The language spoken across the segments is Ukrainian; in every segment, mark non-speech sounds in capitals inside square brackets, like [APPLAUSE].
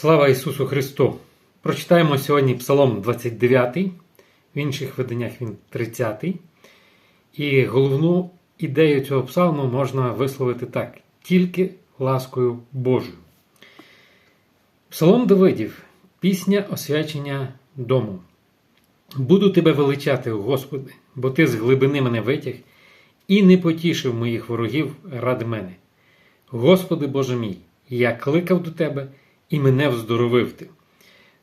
Слава Ісусу Христу! Прочитаємо сьогодні Псалом 29, в інших виданнях він 30. І головну ідею цього псалму можна висловити так: тільки ласкою Божою. Псалом Давидів, пісня освячення дому. Буду тебе величати, Господи, бо ти з глибини мене витяг і не потішив моїх ворогів ради мене. Господи Боже мій, я кликав до Тебе і мене вздоровив ти.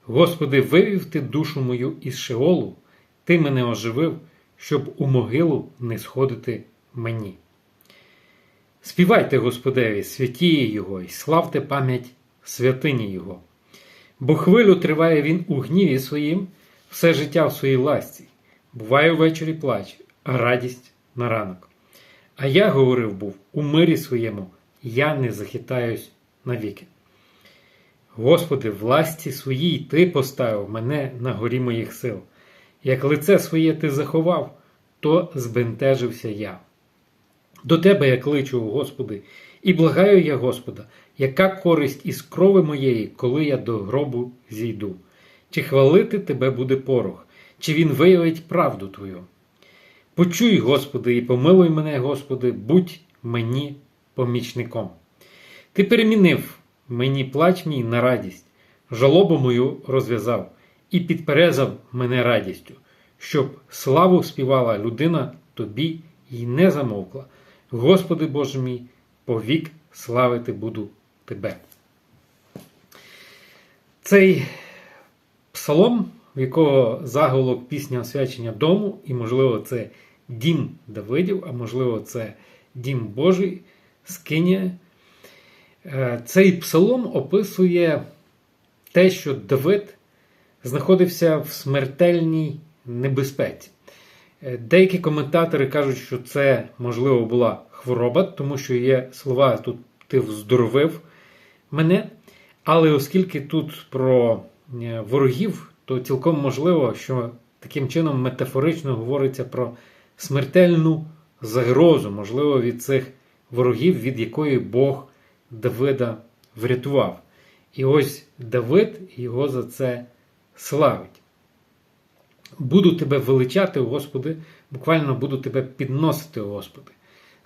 Господи, вивів ти душу мою із Шеолу, Ти мене оживив, щоб у могилу не сходити мені. Співайте Господеві, святіє Його, і славте пам'ять святині Його. Бо хвилю триває він у гніві своїм, все життя в своїй ласці. Буває ввечері плач, а радість на ранок. А я говорив був у мирі своєму, я не захитаюсь навіки. Господи, власті своїй Ти поставив мене на горі моїх сил. Як лице своє ти заховав, то збентежився я. До Тебе я кличу, Господи, і благаю я Господа, яка користь із крови моєї, коли я до гробу зійду. Чи хвалити Тебе буде порох, чи він виявить правду Твою? Почуй, Господи, і помилуй мене, Господи, будь мені помічником. Ти перемінив мені плач мій на радість, жалобу мою розв'язав і підперезав мене радістю, щоб славу співала людина тобі і не замовкла. Господи Боже мій, повік славити буду Тебе. Цей псалом, в якого заголовок пісня освячення дому, і, можливо, це дім Давидів, а можливо, це дім Божий, скиня. Цей псалом описує те, що Давид знаходився в смертельній небезпеці. Деякі коментатори кажуть, що це, можливо, була хвороба, тому що є слова тут ти вздоровив мене. Але оскільки тут про ворогів, то цілком можливо, що таким чином метафорично говориться про смертельну загрозу, можливо, від цих ворогів, від якої Бог Давида врятував. І ось Давид його за це славить. Буду тебе величати, Господи, буквально буду тебе підносити, Господи.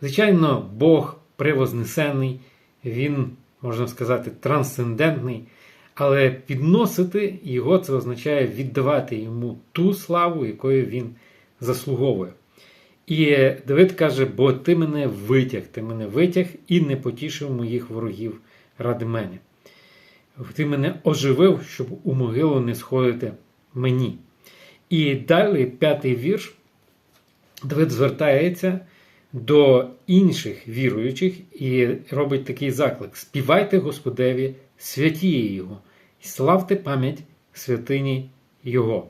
Звичайно, Бог превознесений, Він, можна сказати, трансцендентний, але підносити його це означає віддавати йому ту славу, якою він заслуговує. І Давид каже: бо ти мене витяг, ти мене витяг і не потішив моїх ворогів ради мене. Ти мене оживив, щоб у могилу не сходити мені. І далі п'ятий вірш, Давид звертається до інших віруючих і робить такий заклик: Співайте Господеві, святіє Його, і славте пам'ять святині Його.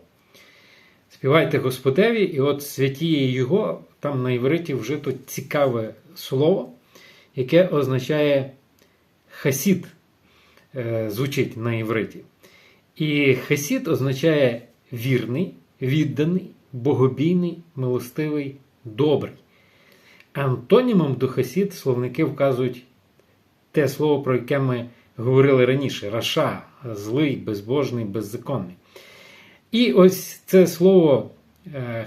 Співайте Господеві, і от святіє Його, там на івриті вжито цікаве слово, яке означає хасід, звучить на івриті. І хасід означає вірний, відданий, богобійний, милостивий, добрий. Антонімом до хасід словники вказують те слово, про яке ми говорили раніше: раша, злий, безбожний, беззаконний. І ось це слово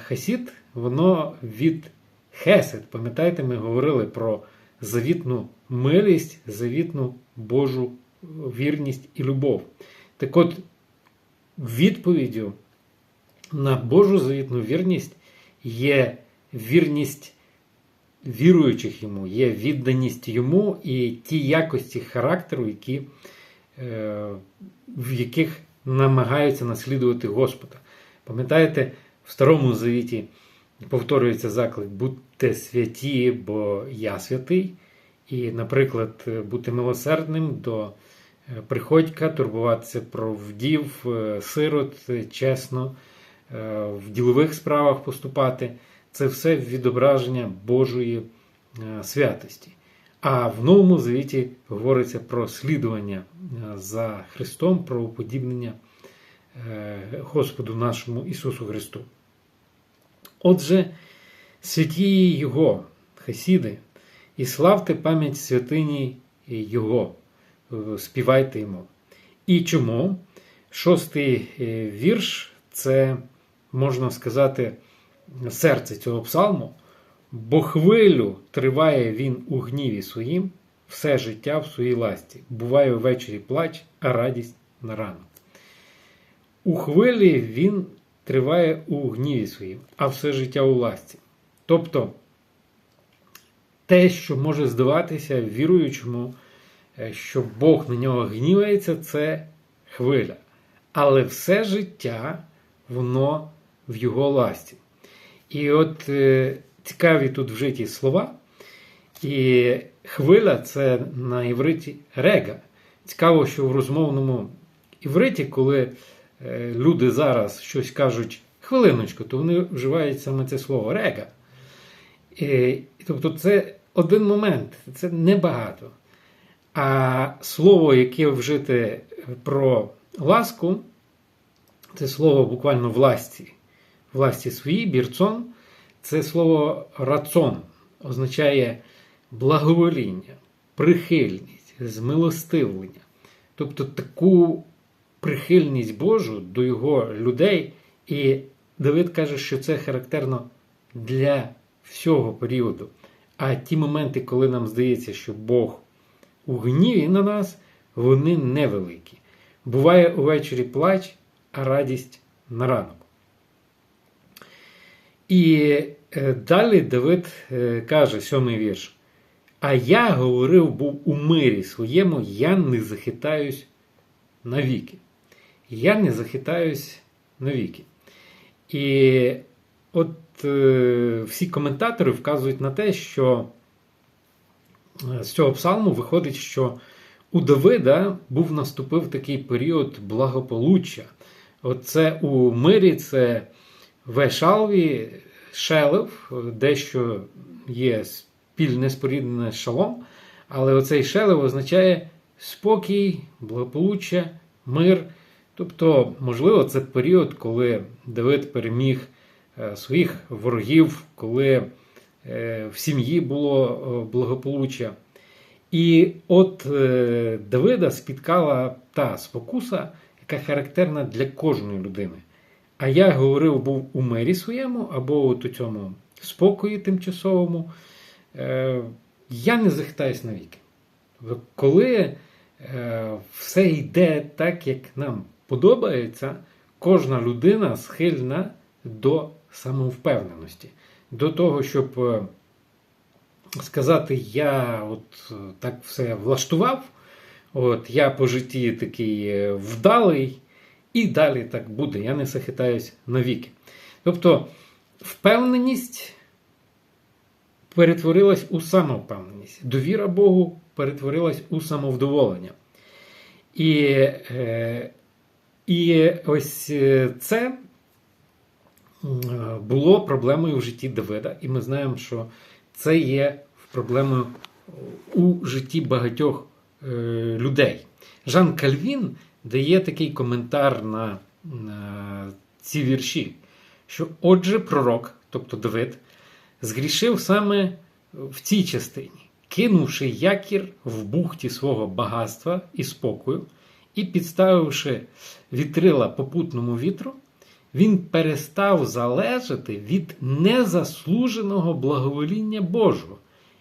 хасід, воно від хесед. Пам'ятаєте, ми говорили про завітну милість, завітну Божу вірність і любов. Так от, відповіддю на Божу завітну вірність є вірність віруючих йому, є відданість йому і ті якості характеру, які, в яких намагаються наслідувати Господа. Пам'ятаєте, в Старому Завіті повторюється заклик: будьте святі, бо я святий. І, наприклад, бути милосердним до приходька, турбуватися про вдів, сирот, чесно, в ділових справах поступати. Це все відображення Божої святості. А в Новому Завіті говориться про слідування за Христом, про уподібнення Господу нашому Ісусу Христу. Отже, святі Його, Хасіди, і славте пам'ять святині Його, співайте йому. І чому? Шостий е, вірш це, можна сказати, серце цього псалму. Бо хвилю триває він у гніві своїм, все життя в своїй ласті. Буває ввечері плач, а радість на ранок. У хвилі він триває у гніві своїм, а все життя у ласті. Тобто те, що може здаватися віруючому, е, що Бог на нього гнівається, це хвиля. Але все життя воно в його ласті. І от е, цікаві тут вжиті слова. І хвиля це на івриті рега. Цікаво, що в розмовному івриті, коли люди зараз щось кажуть хвилиночку, то вони вживають саме це слово рега. Тобто це один момент, це небагато. А слово, яке вжите про ласку, це слово буквально власті. Власті свої, бірцон, це слово рацон означає благовоління, прихильність, змилостивлення. Тобто таку прихильність Божу до його людей. І Давид каже, що це характерно для всього періоду. А ті моменти, коли нам здається, що Бог у гніві на нас, вони невеликі. Буває увечері плач, а радість на ранок. І е, далі Давид е, каже, сьомий вірш. А я говорив був у мирі своєму, я не захитаюсь навіки. Я не захитаюсь навіки. І от е, всі коментатори вказують на те, що з цього псалму виходить, що у Давида був наступив такий період благополуччя. Оце у мирі це Вешалві, Шелев, дещо є спільне споріднене з шалом, але оцей шелев означає спокій, благополуччя, мир. Тобто, можливо, це період, коли Давид переміг е, своїх ворогів, коли е, в сім'ї було благополуччя. І от е, Давида спіткала та спокуса, яка характерна для кожної людини. А я говорив, був у мирі своєму, або у цьому спокої тимчасовому. Я не захитаюсь навіки. Коли все йде так, як нам подобається, кожна людина схильна до самовпевненості, до того, щоб е, сказати, я от е, так все влаштував, от я по житті такий е, вдалий, і далі так буде, я не захитаюсь навіки. Тобто впевненість перетворилась у самовпевненість, довіра Богу перетворилась у самовдоволення. І е, і ось е, це було проблемою в житті Давида. І ми знаємо, що це є проблемою у житті багатьох е, людей. Жан Кальвін дає такий коментар на ці вірші, що отже, пророк, тобто Давид, згрішив саме в цій частині, кинувши якір в бухті свого багатства і спокою і, підставивши вітрила попутному вітру, він перестав залежати від незаслуженого благовоління Божого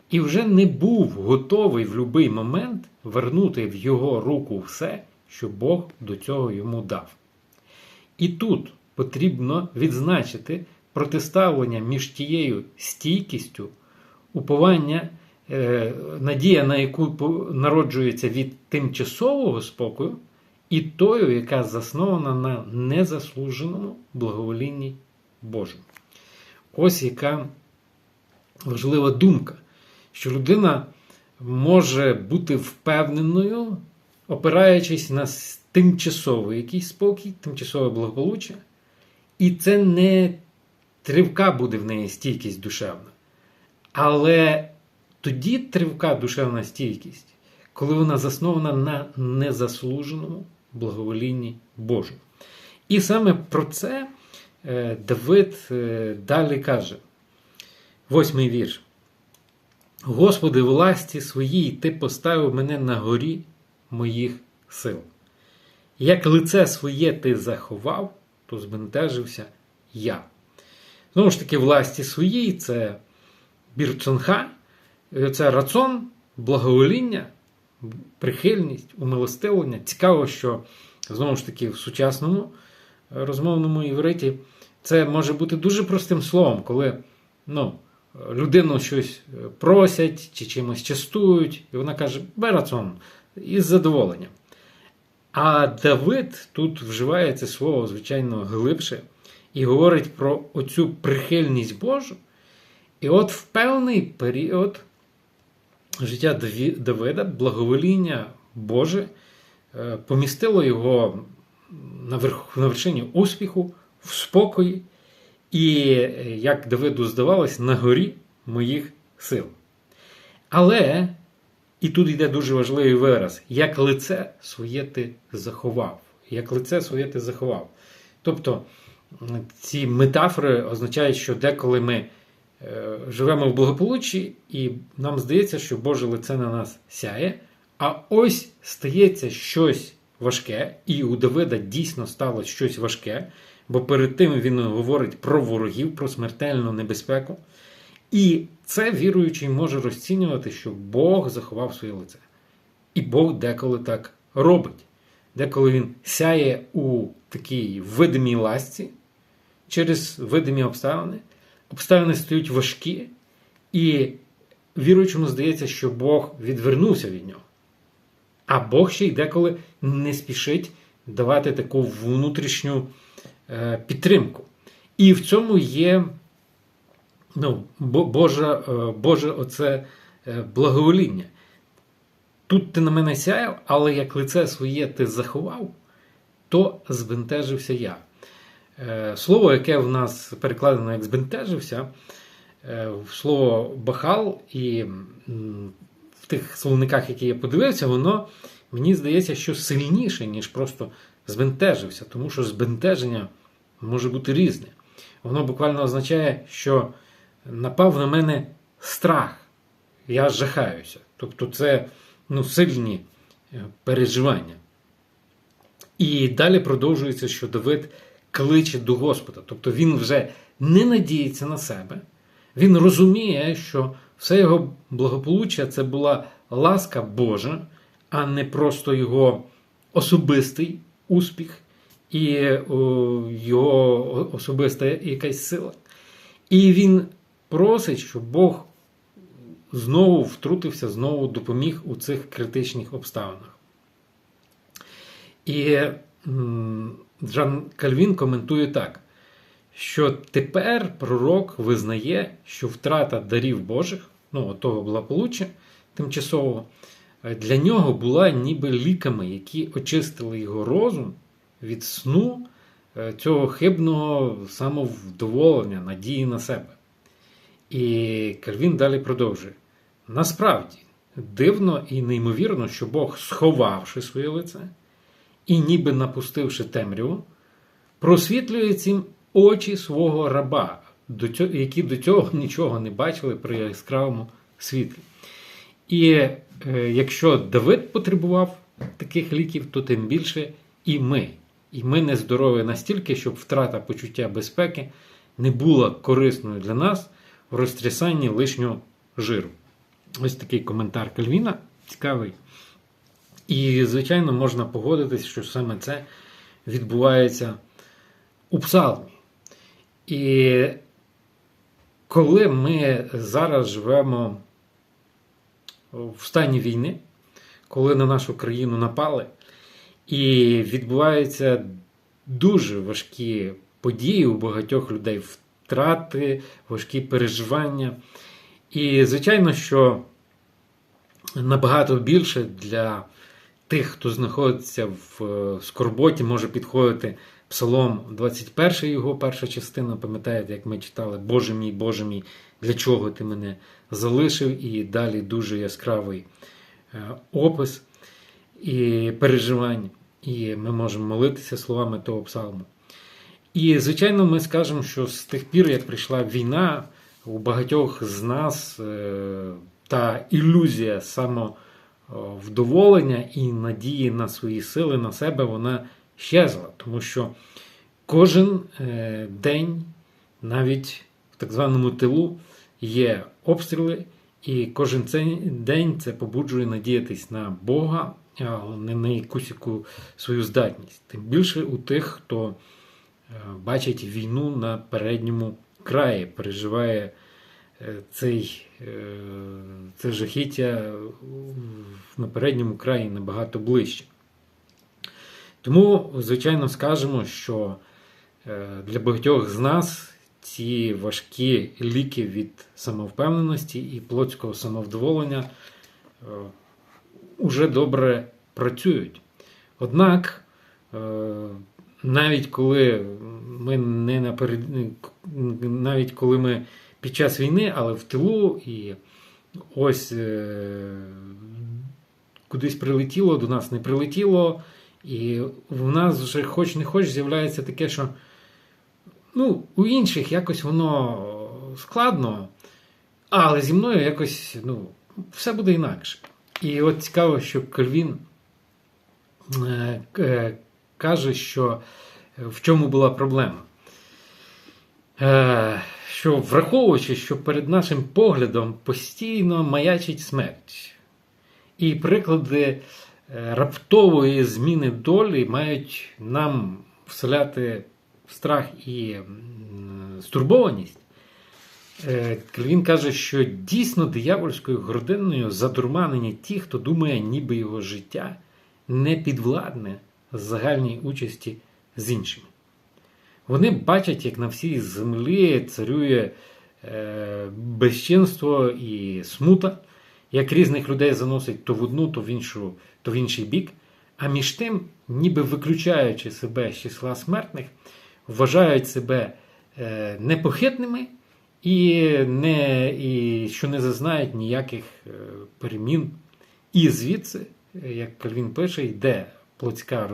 і вже не був готовий в будь-який момент вернути в його руку все, що Бог до цього йому дав. І тут потрібно відзначити протиставлення між тією стійкістю, уповання, надія, на яку народжується від тимчасового спокою, і тою, яка заснована на незаслуженому благоволінні Божому. Ось яка важлива думка, що людина може бути впевненою, опираючись на тимчасовий якийсь спокій, тимчасове благополуччя, і це не тривка буде в неї стійкість душевна. Але тоді тривка душевна стійкість, коли вона заснована на незаслуженому благоволінні Божому. І саме про це е, Давид е, далі каже. Восьмий вірш. Господи, власті своїй, Ти поставив мене на горі моїх сил. Як лице своє ти заховав, то збентежився я. Знову ж таки, власті своїй це бірцонха, це рацон, благовоління, прихильність, умилостивлення. Цікаво, що знову ж таки в сучасному е, розмовному івриті це може бути дуже простим словом, коли ну, людину щось е, просять чи чимось частують, і вона каже берацон із задоволенням. А Давид тут вживає це слово, звичайно, глибше, і говорить про оцю прихильність Божу. І от в певний період життя Давида, благовоління Боже, е, помістило його на вершині успіху, в спокої, і, як Давиду здавалось, на горі моїх сил. Але, і тут йде дуже важливий вираз, як лице своє ти заховав. Як лице своє ти заховав. Тобто ці метафори означають, що деколи ми живемо в благополуччі, і нам здається, що Боже лице на нас сяє. А ось стається щось важке, і у Давида дійсно сталося щось важке, бо перед тим він говорить про ворогів, про смертельну небезпеку. І це віруючий може розцінювати, що Бог заховав своє лице. І Бог деколи так робить. Деколи він сяє у такій видимій ласці через видимі обставини. Обставини стають важкі, і віруючому здається, що Бог відвернувся від нього. А Бог ще й деколи не спішить давати таку внутрішню е, підтримку. І в цьому є ну, Боже, Боже оце е, благовоління. Тут ти на мене сяяв, але як лице своє ти заховав, то збентежився я. Е, слово, яке в нас перекладено як збентежився, слово бахал, і в тих словниках, які я подивився, воно мені здається, що сильніше, ніж просто збентежився, тому що збентеження може бути різне. Воно буквально означає, що напав на мене страх, я жахаюся. Тобто це ну, сильні е, переживання. І далі продовжується, що Давид кличе до Господа. Тобто він вже не надіється на себе, він розуміє, що все його благополуччя це була ласка Божа, а не просто його особистий успіх і його особиста якась сила. І він просить, щоб Бог знову втрутився, знову допоміг у цих критичних обставинах. І Джан Кальвін коментує так, що тепер пророк визнає, що втрата дарів Божих, ну, того благополуччя тимчасового, для нього була ніби ліками, які очистили його розум від сну е, цього хибного самовдоволення, надії на себе. І Кальвін далі продовжує. Насправді, дивно і неймовірно, що Бог, сховавши своє лице і ніби напустивши темряву, просвітлює цим очі свого раба, які до цього [LAUGHS] нічого не бачили при яскравому світлі. І е, якщо Давид потребував таких ліків, то тим більше і ми. І ми не здорові настільки, щоб втрата почуття безпеки не була корисною для нас в розтрясанні лишнього жиру. Ось такий коментар Кальвіна цікавий. І, звичайно, можна погодитись, що саме це відбувається у псалмі. І коли ми зараз живемо в стані війни, коли на нашу країну напали, і відбуваються дуже важкі події у багатьох людей, втрати, важкі переживання. І, звичайно, що набагато більше для тих, хто знаходиться в е, скорботі, може підходити Псалом 21, його перша частина. Пам'ятаєте, як ми читали Боже мій, Боже мій, для чого ти мене залишив? І далі дуже яскравий е, опис і переживань. І ми можемо молитися словами того псалму. І, звичайно, ми скажемо, що з тих пір, як прийшла війна, у багатьох з нас е, та ілюзія само вдоволення і надії на свої сили на себе вона щезла. Тому що кожен е, день, навіть в так званому тилу, є обстріли, і кожен день це побуджує надіятись на Бога, а не на якусь яку свою здатність. Тим більше у тих, хто е, бачить війну на передньому краї, переживає е, цей, е, це жахіття на передньому краї набагато ближче. Тому, звичайно, скажемо, що е, для багатьох з нас ці важкі ліки від самовпевненості і плотського самовдоволення е, уже добре працюють. Однак, е, навіть коли ми не наперед... навіть коли ми під час війни, але в тилу, і ось е, кудись прилетіло, до нас не прилетіло, і в нас вже хоч не хоч з'являється таке, що ну, у інших якось воно складно, але зі мною якось ну, все буде інакше. І от цікаво, що Кальвін е, е, каже, що в чому була проблема. Е, що враховуючи, що перед нашим поглядом постійно маячить смерть. І приклади е, раптової зміни долі мають нам вселяти страх і стурбованість. Е, Кальвін каже, що дійсно диявольською гординою задурманені ті, хто думає, ніби його життя не підвладне загальній участі з іншими. Вони бачать, як на всій землі царює е, безчинство і смута, як різних людей заносить то в одну, то в іншу, то в інший бік. А між тим, ніби виключаючи себе з числа смертних, вважають себе е, непохитними і, не, і що не зазнають ніяких е, перемін. І звідси, е, як Кальвін пише, йде плотська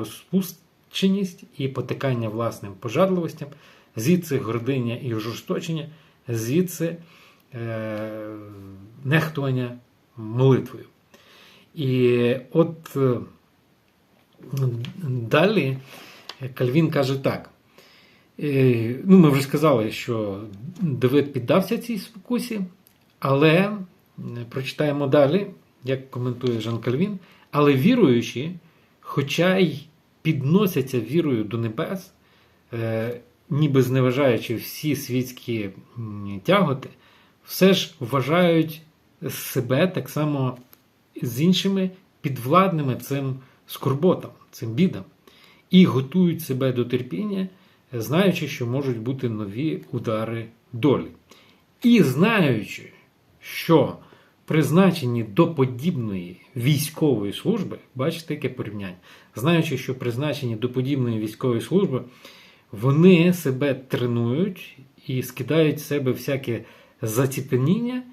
розпущеність і потикання власним пожадливостям, звідси гординя і ожесточення, звідси е, нехтування молитвою. І от е, далі Кальвін каже так. Е, Ну, Ми вже сказали, що Давид піддався цій спокусі, але прочитаємо далі, як коментує Жан Кальвін, але віруючі, хоча й підносяться вірою до небес, е, ніби зневажаючи всі світські тяготи, все ж вважають себе так само з іншими підвладними цим скорботам, цим бідам, і готують себе до терпіння, знаючи, що можуть бути нові удари долі. І знаючи, що призначені до подібної військової служби, бачите, яке порівняння, знаючи, що призначені до подібної військової служби, вони себе тренують і скидають з себе всяке заціпеніння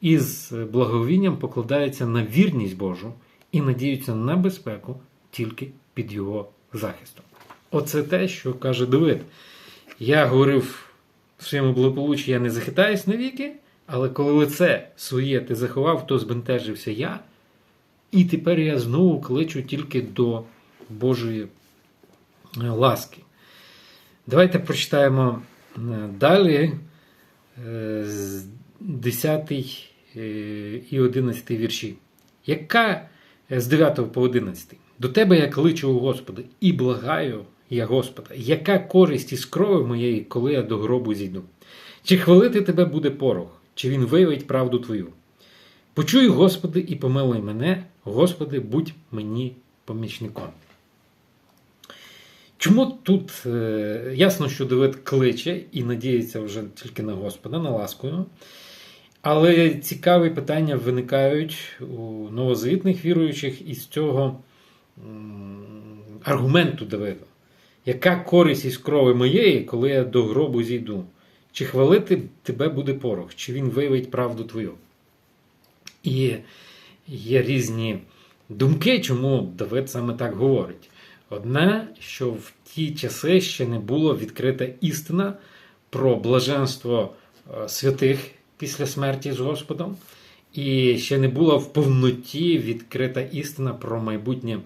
і з благовінням покладаються на вірність Божу і надіються на безпеку тільки під його захистом. Оце те, що каже Давид. Я говорив в своєму благополуччі, я не захитаюсь навіки, але коли лице своє ти заховав, то збентежився я. І тепер я знову кличу тільки до Божої е, ласки. Давайте прочитаємо е, далі е, з 10 і 11 вірші. Яка з 9 по 11? До тебе я кличу, у Господи, і благаю я Господа, яка користь із крови моєї, коли я до гробу зійду? Чи хвалити тебе буде порох, чи він виявить правду твою? Почуй, Господи, і помилуй мене, Господи, будь мені помічником. Чому тут е, ясно, що Давид кличе і надіється вже тільки на Господа, на ласкою. Але цікаві питання виникають у новозавітних віруючих із цього аргументу Давида. Яка користь із крови моєї, коли я до гробу зійду? Чи хвалити тебе буде порох, чи він виявить правду твою? І є різні думки, чому Давид саме так говорить. Одне, що в ті часи ще не було відкрита істина про блаженство святих після смерті з Господом. і ще не була в повноті відкрита істина про майбутнє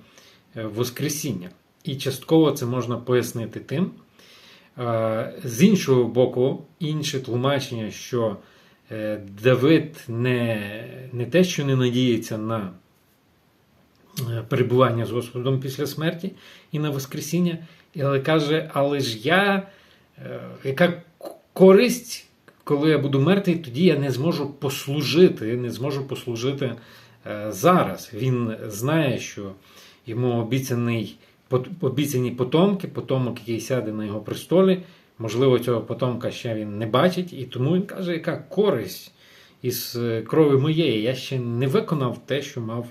е, Воскресіння. І частково це можна пояснити тим. Е, З іншого боку, інше тлумачення, що е, Давид не, не те, що не надіється на е, перебування з Господом після смерті і на Воскресіння, але каже, але ж я, яка користь, коли я буду мертвий, тоді я не зможу послужити, не зможу послужити зараз. Він знає, що йому обіцяний, обіцяні потомки, потомок, який сяде на його престолі. Можливо, цього потомка ще він не бачить, і тому він каже, яка користь із е, крові моєї. Я ще не виконав те, що мав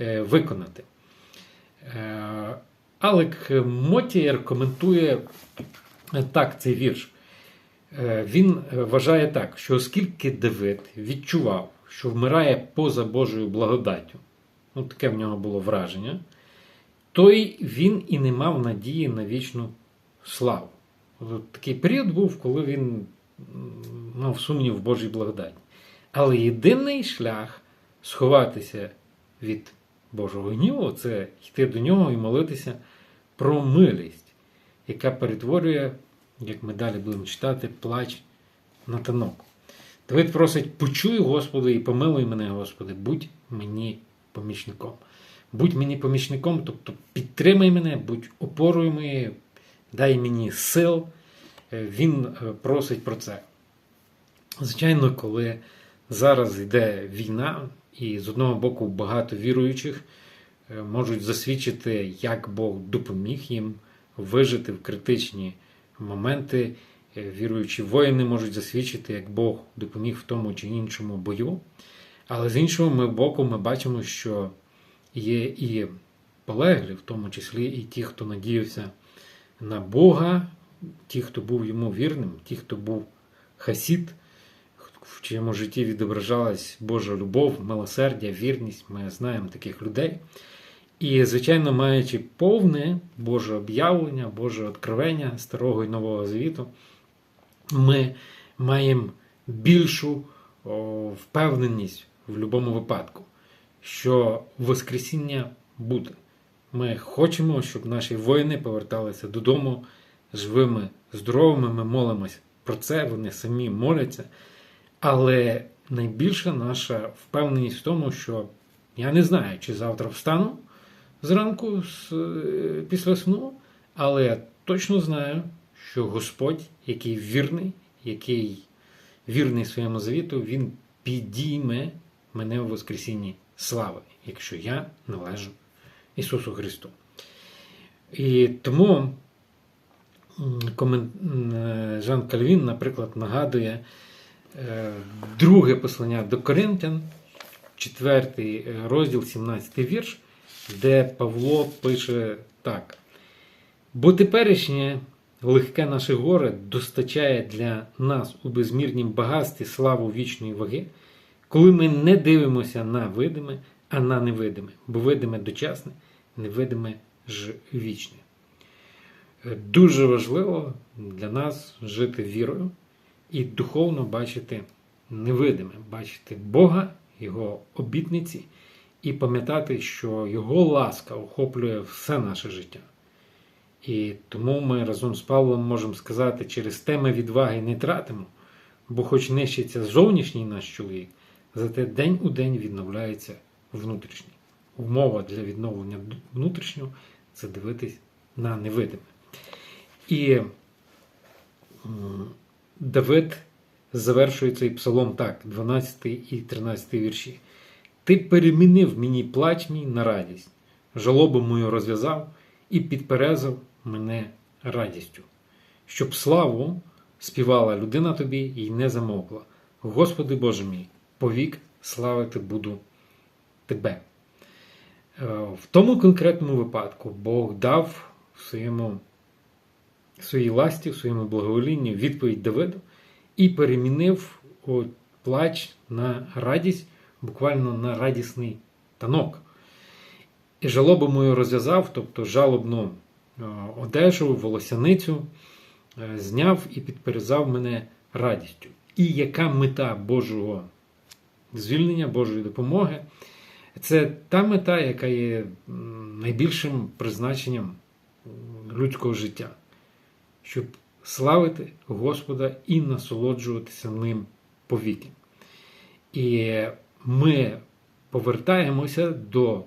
е, виконати. Е, Алек Мотієр коментує так цей вірш. Він вважає так, що оскільки Давид відчував, що вмирає поза Божою благодаттю, ну таке в нього було враження, то й він і не мав надії на вічну славу. От Такий період був, коли він мав сумнів в Божій благодаті. Але єдиний шлях сховатися від Божого гніву це йти до нього і молитися про милість, яка перетворює, як ми далі будемо читати, плач на танок. Давид просить: почуй, Господи, і помилуй мене, Господи, будь мені помічником. Будь мені помічником, тобто підтримай мене, будь опорою моєю, дай мені сил. Е, Він е, просить про це. Звичайно, коли зараз йде війна, і з одного боку багато віруючих е, можуть засвідчити, як Бог допоміг їм вижити в критичні моменти. Віруючі воїни можуть засвідчити, як Бог допоміг в тому чи іншому бою. Але з іншого боку, ми бачимо, що є і полеглі, в тому числі і ті, хто надіявся на Бога, ті, хто був йому вірним, ті, хто був хасід, в чиєму житті відображалась Божа любов, милосердя, вірність. Ми знаємо таких людей. І, звичайно, маючи повне Боже об'явлення, Боже откровення Старого і Нового Завіту, ми маємо більшу впевненість в будь-якому випадку, що Воскресіння буде. Ми хочемо, щоб наші воїни поверталися додому живими, здоровими. Ми молимося про це, вони самі моляться. Але найбільша наша впевненість в тому, що я не знаю, чи завтра встану зранку з, е, після сну, але я точно знаю, що Господь, який вірний, який вірний своєму завіту, Він підійме мене в Воскресінні слави, якщо я належу Ісусу Христу. І тому Жан Кальвін, наприклад, нагадує е, друге послання до Коринтян, 4 розділ, 17 вірш, де Павло пише так: бо теперішнє легке наше горе достачає для нас у безмірнім багатстві славу вічної ваги, коли ми не дивимося на видиме, а на невидиме, бо видиме дочасне, невидиме ж вічне. Е, Дуже важливо для нас жити вірою і духовно бачити невидиме, бачити Бога, Його обітниці і пам'ятати, що Його ласка охоплює все наше життя. І тому ми разом з Павлом можемо сказати, через те ми відваги не тратимо, бо хоч нищиться зовнішній наш чоловік, зате день у день відновляється внутрішній. Умова для відновлення внутрішнього це дивитись на невидиме. І Давид завершує цей псалом так, 12 і 13 вірші. Ти перемінив мені плач мій на радість, жалобу мою розв'язав і підперезав мене радістю, щоб славу співала людина тобі і не замовкла. Господи Боже мій, повік славити буду тебе. Е, В тому конкретному випадку Бог дав в своєму, в своїй ласті, в своєму благоволінні відповідь Давиду і перемінив плач на радість, буквально на радісний танок. І жалобу мою розв'язав, тобто жалобну е, одежу, волосяницю, е, зняв і підперезав мене радістю. І яка мета Божого звільнення, Божої допомоги. Це та мета, яка є найбільшим призначенням людського життя, щоб славити Господа і насолоджуватися ним повіки. І ми повертаємося до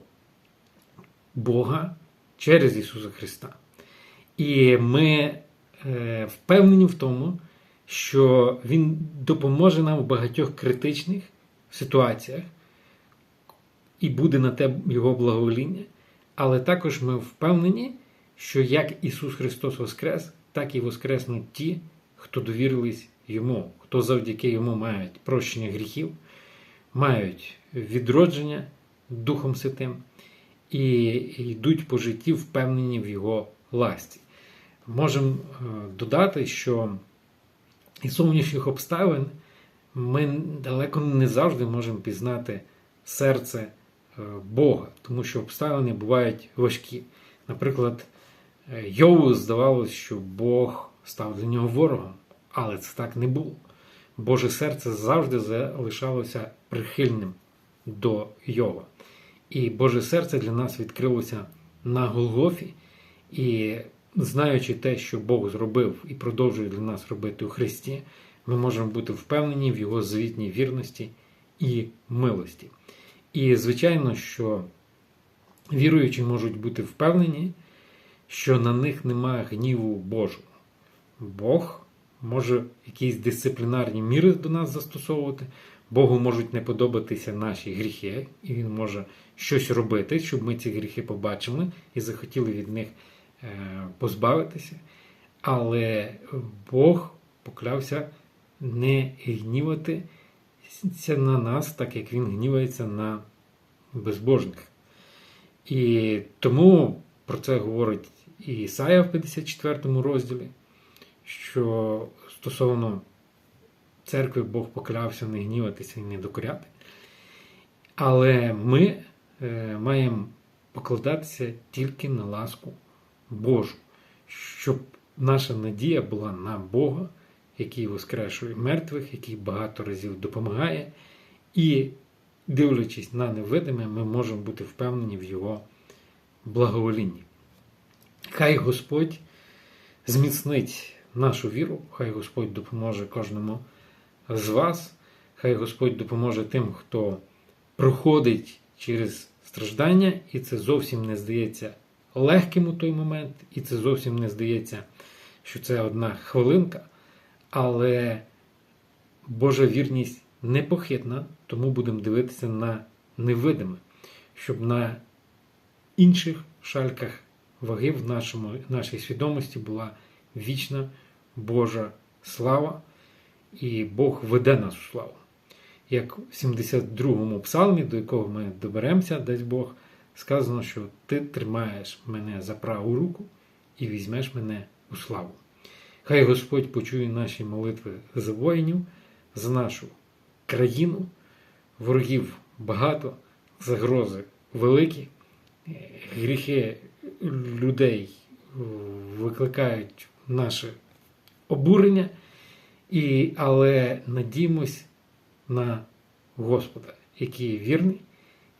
Бога через Ісуса Христа. І ми е, впевнені в тому, що Він допоможе нам в багатьох критичних ситуаціях і буде на те Його благовоління. Але також ми впевнені, що як Ісус Христос Воскрес, так і воскреснуть ті, хто довірились Йому, хто завдяки Йому мають прощення гріхів, мають відродження Духом Святим і йдуть по житті впевнені в Його ласті. Можемо е, додати, що із зовнішніх обставин ми далеко не завжди можемо пізнати серце е, Бога, тому що обставини бувають важкі. Наприклад, е, Йову здавалося, що Бог став для нього ворогом, але це так не було. Боже серце завжди залишалося прихильним до Йова. І Боже серце для нас відкрилося на Голгофі. І знаючи те, що Бог зробив і продовжує для нас робити у Христі, ми можемо бути впевнені в Його звітній вірності і милості. І, звичайно, що віруючі можуть бути впевнені, що на них немає гніву Божого. Бог може якісь дисциплінарні міри до нас застосовувати. Богу можуть не подобатися наші гріхи, і Він може щось робити, щоб ми ці гріхи побачили і захотіли від них е, позбавитися. Але Бог поклявся не гніватися на нас, так як Він гнівається на безбожних. І тому про це говорить і Ісая в 54 розділі, що стосовно церкви Бог поклявся не гніватися і не докоряти. Але ми е, маємо покладатися тільки на ласку Божу, щоб наша надія була на Бога, який воскрешує мертвих, який багато разів допомагає. І, дивлячись на невидиме, ми можемо бути впевнені в Його благоволінні. Хай Господь зміцнить нашу віру, хай Господь допоможе кожному з вас. Хай Господь допоможе тим, хто проходить через страждання, і це зовсім не здається легким у той момент, і це зовсім не здається, що це одна хвилинка. Але Божа вірність непохитна, тому будемо дивитися на невидиме, щоб на інших шальках ваги в нашому, нашій свідомості була вічна Божа слава і Бог веде нас у славу. Як в 72-му псалмі, до якого ми доберемося, дасть Бог, сказано, що ти тримаєш мене за праву руку і візьмеш мене у славу. Хай Господь почує наші молитви за воїнів, за нашу країну, ворогів багато, загрози великі, гріхи людей викликають наше обурення. І, Але надіймось на Господа, який вірний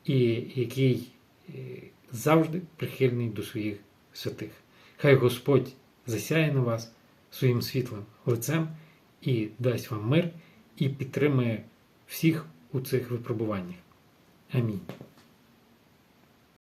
і який е, завжди прихильний до своїх святих. Хай Господь засяє на вас своїм світлим лицем і дасть вам мир, і підтримує всіх у цих випробуваннях. Амінь.